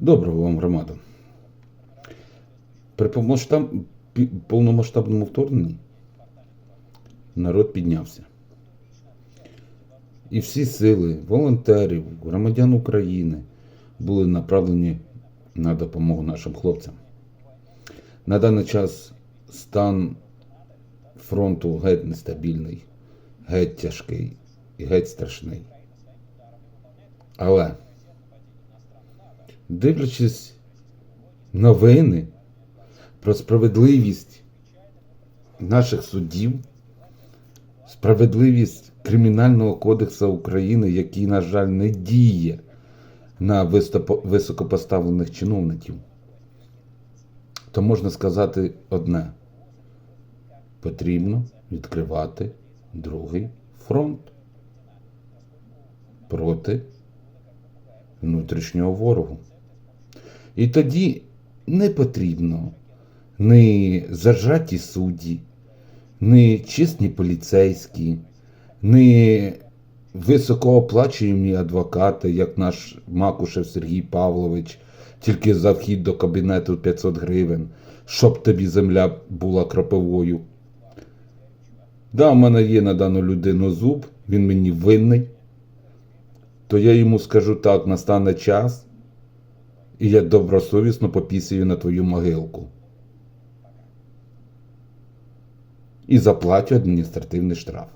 Доброго вам громада. При повномасштабному вторгненні народ піднявся. І всі сили волонтерів, громадян України були направлені на допомогу нашим хлопцям. На даний час стан фронту геть нестабільний, геть тяжкий і геть страшний. Але дивлячись новини про справедливість наших судів, справедливість Кримінального кодексу України, який, на жаль, не діє на високопоставлених чиновників, то можна сказати одне: потрібно відкривати другий фронт проти внутрішнього ворогу. І тоді не потрібно ні зажаті судді, ні чесні поліцейські, ні високооплачуємі адвокати, як наш Макушев Сергій Павлович, тільки за вхід до кабінету 500 гривень, щоб тобі земля була кропивою. Да, в мене є на дану людину зуб, він мені винний, то я йому скажу так, настане час, і я добросовісно попісію на твою могилку. І заплатю адміністративний штраф.